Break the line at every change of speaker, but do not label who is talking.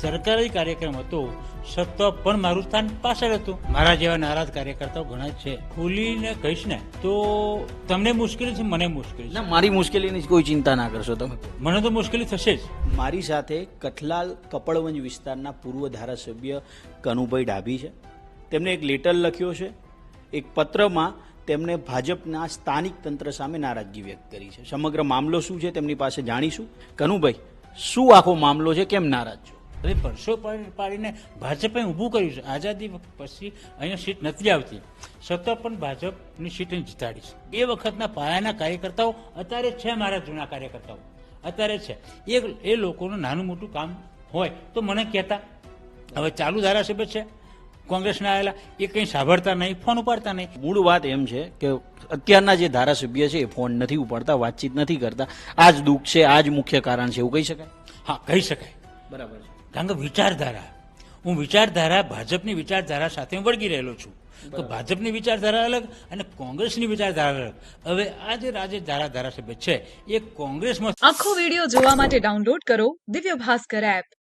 સરકારી કાર્યક્રમ હતો છતાં પણ મારું સ્થાન પાછળ હતું. મારા જેવા નારાજ કાર્યકર્તાઓ ઘણા છે. ખુલીને કહીશ ને તો તમને મુશ્કેલી છે મને મુશ્કેલી છે.
ના મારી મુશ્કેલીની કોઈ ચિંતા ના કરશો તમે.
મને તો મુશ્કેલી થશે જ.
મારી સાથે કઠલાલ કપડવંજ વિસ્તારના પૂર્વ ધારાસભ્ય કનુભાઈ ડાભી છે. તેમણે એક લેટર લખ્યો છે. એક પત્રમાં તેમણે ભાજપના સ્થાનિક તંત્ર સામે નારાજગી વ્યક્ત કરી છે. સમગ્ર મામલો શું છે તેમની પાસે જાણીશું. કનુભાઈ શું આખો મામલો છે? કેમ નારાજ છો?
હવે પરસો પાડી- પાડીને ભાજપે ઊભું કર્યું છે. આઝાદી પછી અહીંયા સીટ નથી આવતી. છતાં પણ ભાજપની સીટ અહીં જીતાડી છે. એ વખતના પાયાના કાર્યકર્તાઓ અત્યારે છે મારા જૂના કાર્યકર્તાઓ. અત્યારે છે. એ એ લોકોનું નાનું મોટું કામ હોય તો મને કહેતા હવે ચાલુ ધારાસભ્ય છે. કોંગ્રેસના આવેલા. એ કંઈ સાંભળતા નહીં ફોન ઉપાડતા નહીં.
મૂળ વાત એમ છે કે અત્યારના જે ધારાસભ્ય છે એ ફોન નથી ઉપાડતા વાતચીત નથી કરતા. આ જ દુઃખ છે આ જ મુખ્ય કારણ છે એવું કહી શકાય?
હા કહી શકાય.
બરાબર છે.
કારણ કે વિચારધારા. હું વિચારધારા ભાજપની વિચારધારા સાથે હું વળગી રહેલો છું. તો ભાજપની વિચારધારા અલગ અને કોંગ્રેસની વિચારધારા અલગ. હવે આ જે રાજ્ય ધારા ધારાસભ્ય છે એ કોંગ્રેસમાં
આખો વિડિયો જોવા માટે ડાઉનલોડ કરો દિવ્ય ભાસ્કર એપ.